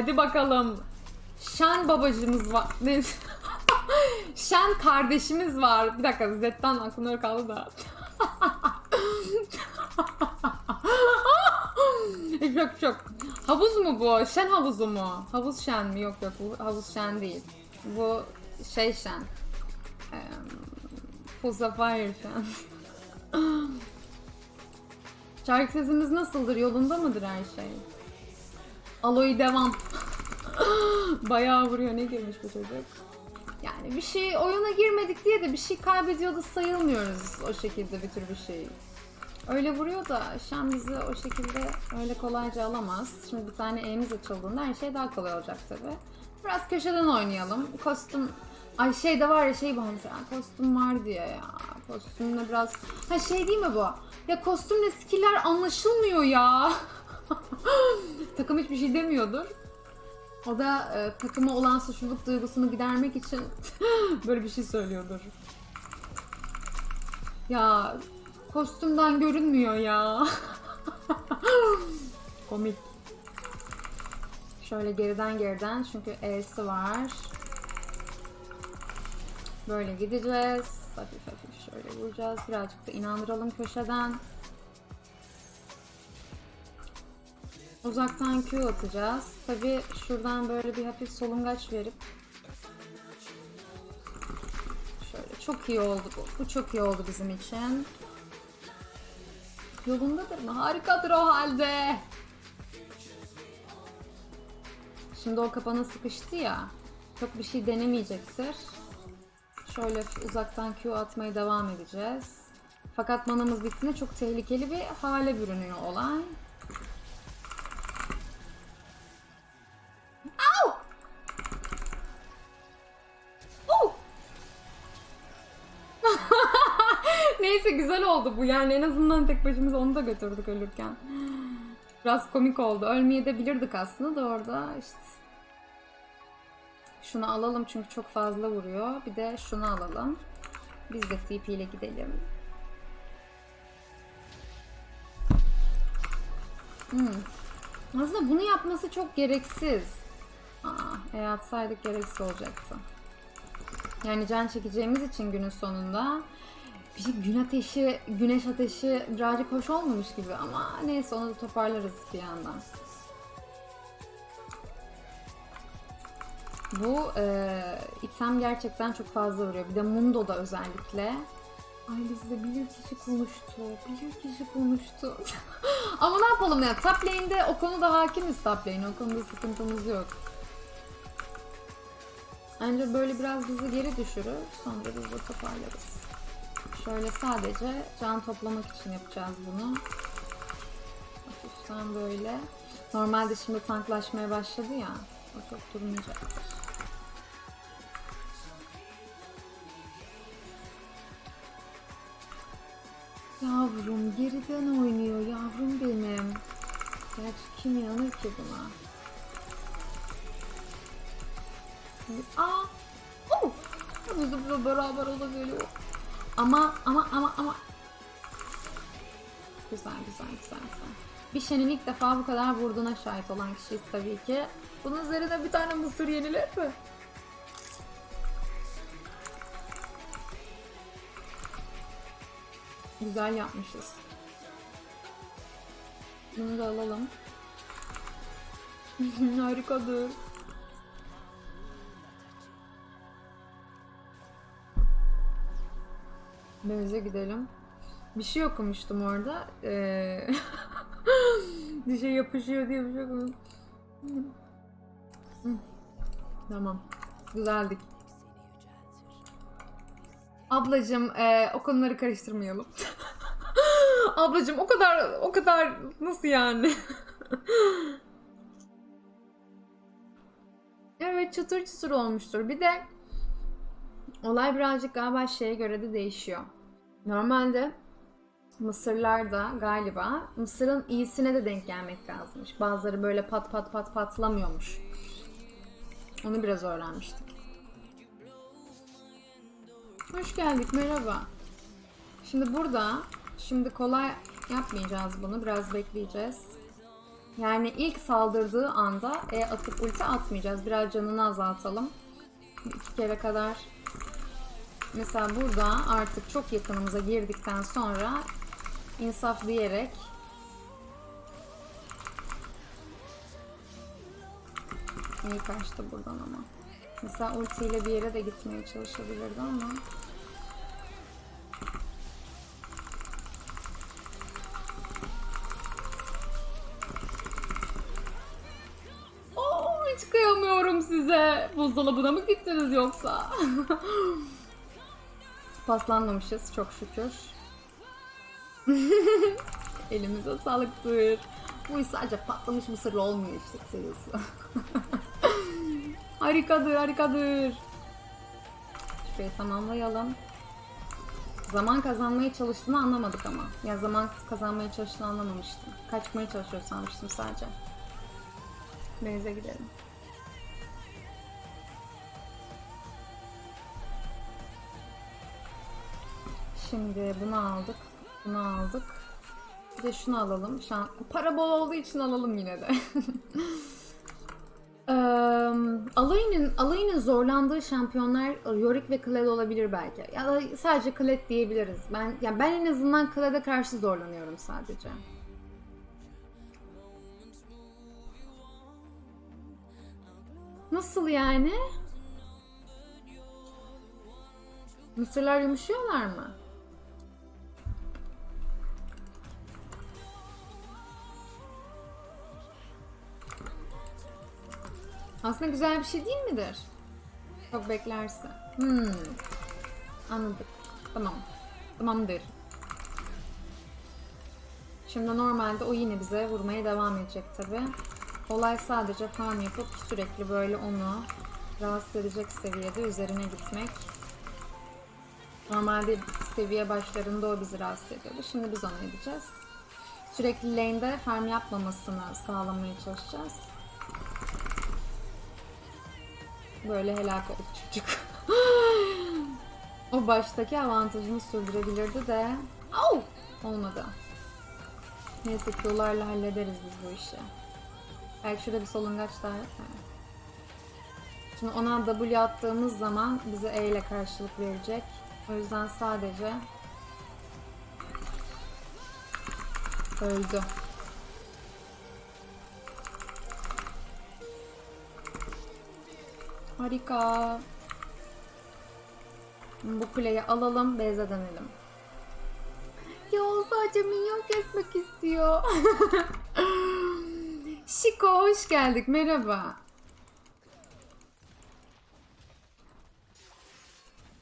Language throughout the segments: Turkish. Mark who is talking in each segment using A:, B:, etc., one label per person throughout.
A: Hadi bakalım. Şen babacımız var. Neyse. Şen kardeşimiz var. Bir dakika Z'den aklımda kaldı da. yok yok. Havuz mu bu? Şen havuzu mu? Havuz şen mi? Yok yok bu havuz şen değil. Bu şey şen. Eee Fire şen. Şarkı sesimiz nasıldır? Yolunda mıdır her şey? Aloy devam. Bayağı vuruyor. Ne girmiş bu çocuk? Yani bir şey oyuna girmedik diye de bir şey kaybediyordu sayılmıyoruz o şekilde bir tür bir şey. Öyle vuruyor da Şen bizi o şekilde öyle kolayca alamaz. Şimdi bir tane elimiz açıldığında her şey daha kolay olacak tabi. Biraz köşeden oynayalım. Kostüm... Ay şey de var ya şey var mesela kostüm var diye ya. Kostümle biraz... Ha şey değil mi bu? Ya kostümle skiller anlaşılmıyor ya. Takım hiçbir şey demiyordur. O da e, takıma olan suçluluk duygusunu gidermek için böyle bir şey söylüyordur. Ya kostümden görünmüyor ya. Komik. Şöyle geriden geriden çünkü E'si var. Böyle gideceğiz. Hafif hafif şöyle vuracağız. Birazcık da inandıralım köşeden. Uzaktan Q atacağız. Tabi şuradan böyle bir hafif solungaç verip Şöyle çok iyi oldu bu. Bu çok iyi oldu bizim için. Yolundadır mı? Harikadır o halde. Şimdi o kapana sıkıştı ya. Çok bir şey denemeyecektir. Şöyle uzaktan Q atmaya devam edeceğiz. Fakat manamız bittiğinde çok tehlikeli bir hale bürünüyor olay. Neyse güzel oldu bu yani en azından tek başımıza onu da götürdük ölürken. Biraz komik oldu. Ölmeye de bilirdik aslında da orada işte. Şunu alalım çünkü çok fazla vuruyor. Bir de şunu alalım. Biz de TP ile gidelim. Hmm. Aslında bunu yapması çok gereksiz. Aa, e atsaydık gereksiz olacaktı. Yani can çekeceğimiz için günün sonunda bir şey gün ateşi, güneş ateşi birazcık hoş olmamış gibi ama neyse onu da toparlarız bir yandan. Bu e, item gerçekten çok fazla vuruyor. Bir de Mundo'da özellikle. Ay bizde bilir kişi konuştu. Bilir kişi konuştu. Ama ne yapalım ya? Top o konuda hakimiz top. O konuda sıkıntımız yok. Ancak böyle biraz bizi geri düşürür. Sonra biz de toparlarız. Şöyle sadece can toplamak için yapacağız bunu. Hafiften böyle. Normalde şimdi tanklaşmaya başladı ya. O çok durmayacaktır. Yavrum geriden oynuyor yavrum benim. Gerçi kim inanır ki buna? Aa! Oh! Bizimle beraber olabiliyor. Ama ama ama ama Güzel güzel güzel güzel. Bir şenin ilk defa bu kadar vurduğuna şahit olan kişiyiz tabii ki. Bunun üzerine bir tane mısır yenilir mi? Güzel yapmışız. Bunu da alalım. Harikadır. Denize gidelim. Bir şey okumuştum orada. Ee... bir şey yapışıyor diye bir şey okumuştum. Tamam. Güzeldik. Ablacım e, o konuları karıştırmayalım. Ablacım o kadar o kadar nasıl yani? evet çıtır çıtır olmuştur. Bir de olay birazcık galiba şeye göre de değişiyor. Normalde Mısırlarda galiba Mısır'ın iyisine de denk gelmek lazımmış. Bazıları böyle pat pat pat patlamıyormuş. Onu biraz öğrenmiştik. Hoş geldik, merhaba. Şimdi burada, şimdi kolay yapmayacağız bunu, biraz bekleyeceğiz. Yani ilk saldırdığı anda E atıp ulti atmayacağız. Biraz canını azaltalım. İki kere kadar. Mesela burada artık çok yakınımıza girdikten sonra insaf diyerek İyi kaçtı buradan ama. Mesela ultiyle bir yere de gitmeye çalışabilirdi ama. Oo, hiç kıyamıyorum size. Buzdolabına mı gittiniz yoksa? Paslanmamışız çok şükür. Elimize sağlıktır. Bu iş sadece patlamış mısırla olmuyor işte serisi. harikadır, harikadır. Şurayı tamamlayalım. Zaman kazanmaya çalıştığını anlamadık ama. Ya zaman kazanmaya çalıştığını anlamamıştım. Kaçmaya çalışıyor sanmıştım sadece. Denize gidelim. Şimdi bunu aldık. Bunu aldık. Bir de şunu alalım. Şu an para bol olduğu için alalım yine de. Eee, Alay'ın Alay'ın zorlandığı şampiyonlar Yorick ve Kled olabilir belki. Ya da sadece Kled diyebiliriz. Ben ya ben en azından Kled'e karşı zorlanıyorum sadece. Nasıl yani? Mısırlar yumuşuyorlar mı? Aslında güzel bir şey değil midir? Çok beklerse. Hmm. Anladık. Tamam. Tamamdır. Şimdi normalde o yine bize vurmaya devam edecek tabi. Olay sadece farm yapıp sürekli böyle onu rahatsız edecek seviyede üzerine gitmek. Normalde seviye başlarında o bizi rahatsız ediyordu. Şimdi biz onu edeceğiz. Sürekli lane'de farm yapmamasını sağlamaya çalışacağız. Böyle helak oldu çocuk. o baştaki avantajını sürdürebilirdi de. Au! Olmadı. Neyse kilolarla hallederiz biz bu işi. Belki şurada bir solungaç daha? Şimdi ona W attığımız zaman bize E ile karşılık verecek. O yüzden sadece öldü. Harika. Bu kuleyi alalım, base'e dönelim. Ya sadece minyon kesmek istiyor. Şiko hoş geldik. Merhaba.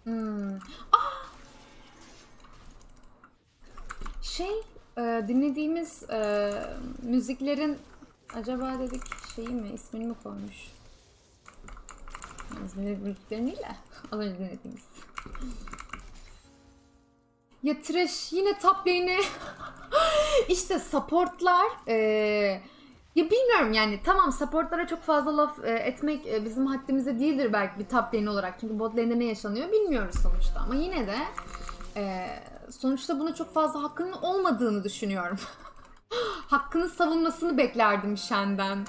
A: Hmm. Ah! Şey, e, dinlediğimiz e, müziklerin acaba dedik şeyi mi, ismini mi koymuş? Yalnız müziklerin değil de az önce dinlediğimiz. Ya trash yine top lane'e işte supportlar e, ya bilmiyorum yani tamam supportlara çok fazla laf e, etmek e, bizim haddimize değildir belki bir top lane olarak çünkü bot lane'de ne yaşanıyor bilmiyoruz sonuçta ama yine de e, sonuçta buna çok fazla hakkının olmadığını düşünüyorum. Hakkını savunmasını beklerdim Shen'den.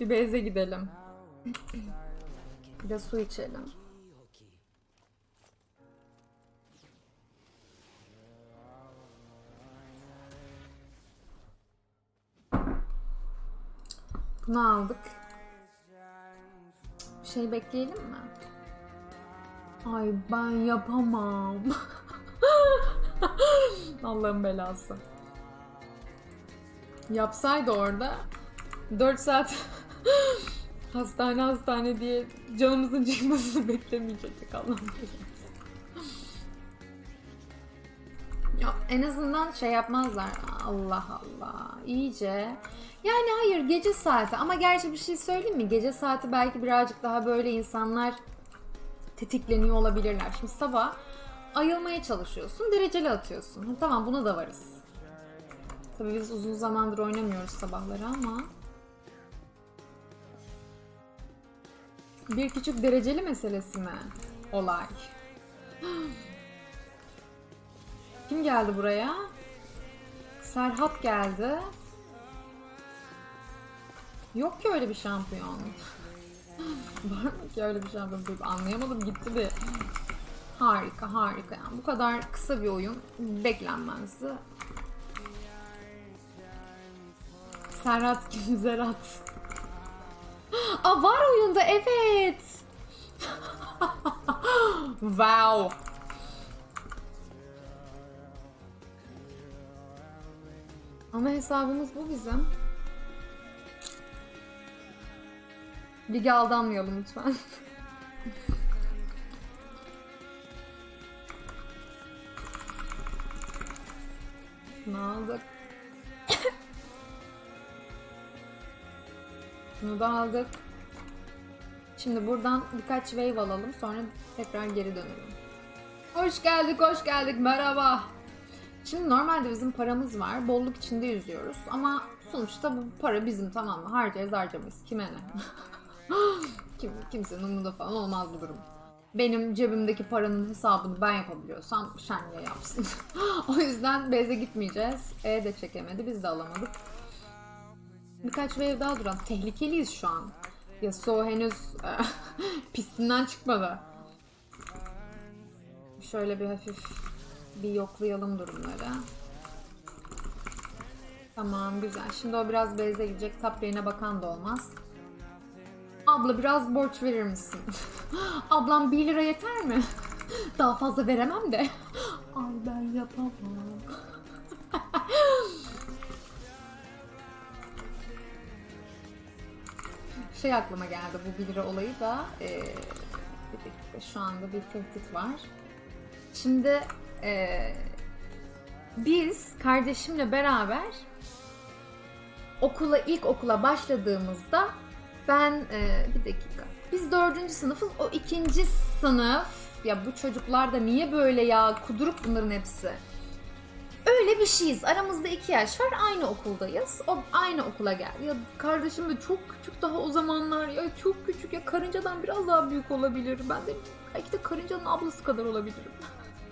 A: Bir beze gidelim. Bir de su içelim. Bunu aldık. Bir şey bekleyelim mi? Ay ben yapamam. Allah'ın belası. Yapsaydı orada 4 saat hastane hastane diye canımızın çıkmasını beklemeyecektik belası. Ya en azından şey yapmazlar. Allah Allah. iyice. Yani hayır gece saati ama gerçi bir şey söyleyeyim mi? Gece saati belki birazcık daha böyle insanlar tetikleniyor olabilirler. Şimdi sabah ayılmaya çalışıyorsun, dereceli atıyorsun. Tamam buna da varız. Tabii biz uzun zamandır oynamıyoruz sabahları ama bir küçük dereceli meselesi mi olay? Kim geldi buraya? Serhat geldi. Yok ki öyle bir şampiyon. Var mı ki öyle bir şampiyon? Bir Anlayamadım gitti de. Harika harika yani bu kadar kısa bir oyun beklenmezdi. Serhat kim Zerat? Aa var oyunda evet. wow. Ana hesabımız bu bizim. Lige aldanmayalım lütfen. ne aldık? Bunu da aldık. Şimdi buradan birkaç wave alalım sonra tekrar geri dönelim. Hoş geldik, hoş geldik. Merhaba. Şimdi normalde bizim paramız var. Bolluk içinde yüzüyoruz. Ama sonuçta bu para bizim tamam mı? Harcarız harcamayız. Kime ne? Kim, kimsenin umurunda falan olmaz bu durum. Benim cebimdeki paranın hesabını ben yapabiliyorsam Şenye yapsın. o yüzden Beyze gitmeyeceğiz. E de çekemedi. Biz de alamadık. Birkaç wave daha duran. Tehlikeliyiz şu an. Yasuo henüz pistinden çıkmadı. Şöyle bir hafif bir yoklayalım durumları. Tamam güzel. Şimdi o biraz beyze gidecek. Top lane'e bakan da olmaz. Abla biraz borç verir misin? Ablam 1 lira yeter mi? Daha fazla veremem de. Ay ben yapamam. Şey aklıma geldi bu 1 lira olayı da e, bir dakika, şu anda bir tehdit var. Şimdi e, biz kardeşimle beraber okula ilk okula başladığımızda ben e, bir dakika biz dördüncü sınıfız o ikinci sınıf ya bu çocuklar da niye böyle ya kudurup bunların hepsi. Öyle bir şeyiz. Aramızda iki yaş var. Aynı okuldayız. O aynı okula geldi. Ya kardeşim de çok küçük daha o zamanlar. Ya çok küçük ya karıncadan biraz daha büyük olabilir. Ben de belki de karıncanın ablası kadar olabilirim.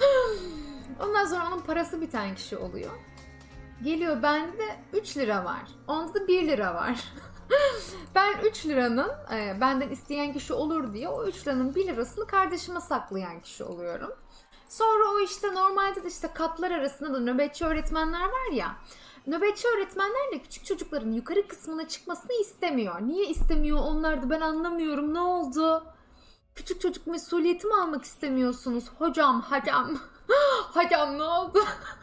A: Ondan sonra onun parası biten kişi oluyor. Geliyor bende 3 lira var. Onda da 1 lira var. ben 3 liranın e, benden isteyen kişi olur diye o 3 liranın 1 lirasını kardeşime saklayan kişi oluyorum. Sonra o işte normalde de işte katlar arasında da nöbetçi öğretmenler var ya. Nöbetçi öğretmenler de küçük çocukların yukarı kısmına çıkmasını istemiyor. Niye istemiyor onlar da ben anlamıyorum. Ne oldu? Küçük çocuk mesuliyeti mi almak istemiyorsunuz? Hocam, hocam. hocam ne oldu?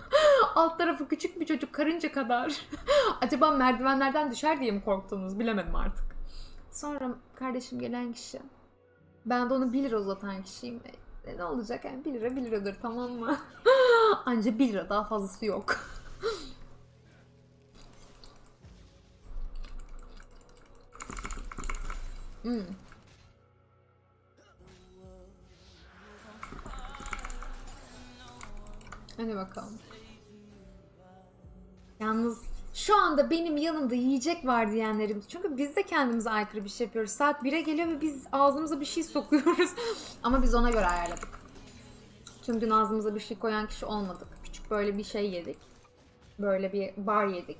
A: Alt tarafı küçük bir çocuk karınca kadar. Acaba merdivenlerden düşer diye mi korktunuz? Bilemedim artık. Sonra kardeşim gelen kişi. Ben de onu 1 lira uzatan kişiyim. E, ne olacak yani 1 lira 1 liradır tamam mı? Anca 1 lira daha fazlası yok. hmm. Hadi bakalım. Yalnız şu anda benim yanımda yiyecek var diyenlerim. Çünkü biz de kendimize aykırı bir şey yapıyoruz. Saat 1'e geliyor ve biz ağzımıza bir şey sokuyoruz. Ama biz ona göre ayarladık. Tüm gün ağzımıza bir şey koyan kişi olmadık. Küçük böyle bir şey yedik. Böyle bir bar yedik.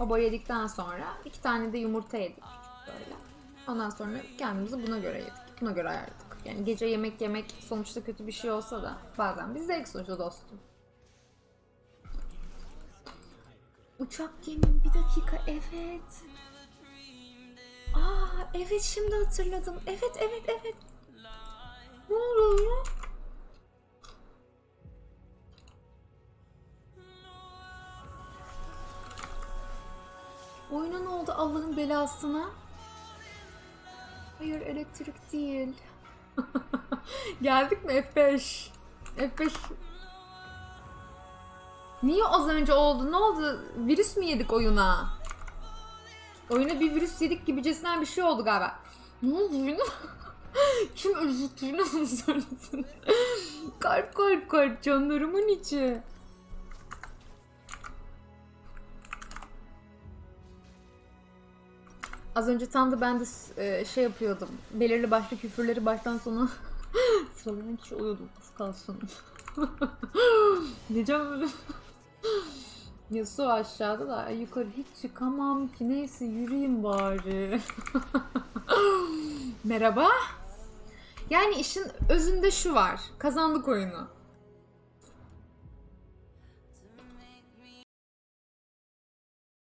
A: O bar yedikten sonra iki tane de yumurta yedik. Böyle. Ondan sonra kendimizi buna göre yedik. Buna göre ayarladık. Yani gece yemek yemek sonuçta kötü bir şey olsa da bazen bir zevk sonucu dostum. Uçak gemim bir dakika evet. Aa evet şimdi hatırladım. Evet evet evet. Ne oluyor? Oyuna ne oldu Allah'ın belasına? Hayır elektrik değil. Geldik mi F5? F5 Niye az önce oldu? Ne oldu? Virüs mü yedik oyuna? Oyuna bir virüs yedik gibicesinden bir şey oldu galiba. Ne oldu yine? Kim öldürdüğünü onu söylesin. kalp kalp kalp canlarımın içi. Az önce tam da ben de e, şey yapıyordum. Belirli başlı küfürleri baştan sona sıralayan kişi oluyordum. Az kalsın. Diyeceğim öyle. Yasuo aşağıda da yukarı hiç çıkamam ki neyse yürüyeyim bari. Merhaba. Yani işin özünde şu var. Kazandık oyunu.